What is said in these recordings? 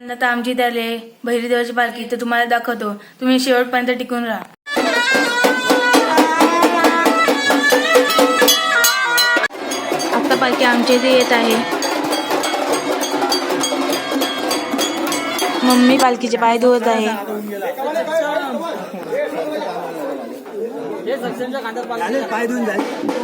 आता आमची त्याले बहिरी देवाची पालखी तर तुम्हाला दाखवतो. तुम्ही शेवटपर्यंत टिकून राहा. आता पालखी आमच्या इथे येत आहे. मम्मी पालखीचे पाय धुवत आहे. पाय धुवून जाईल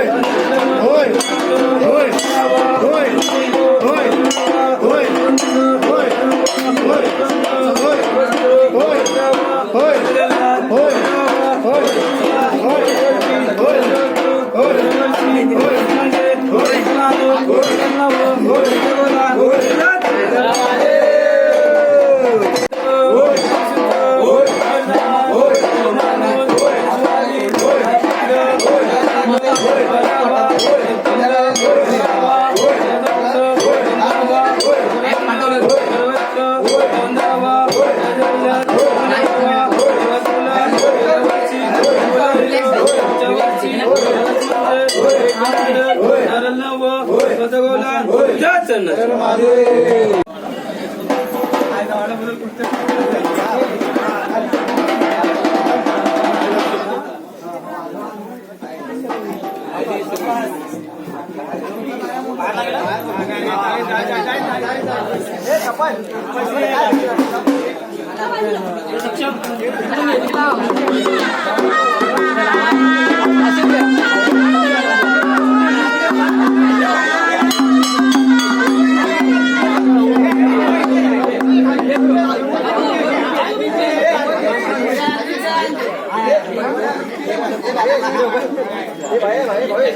네. अडचण नसेल Hey, kapan? ভাই ভাই ভাই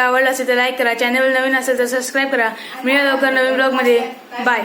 व्हिडिओ आवडला असेल तर लाईक करा. चॅनल नवीन असेल तर सबस्क्राईब करा. मी लवकर नवीन ब्लॉगमध्ये बाय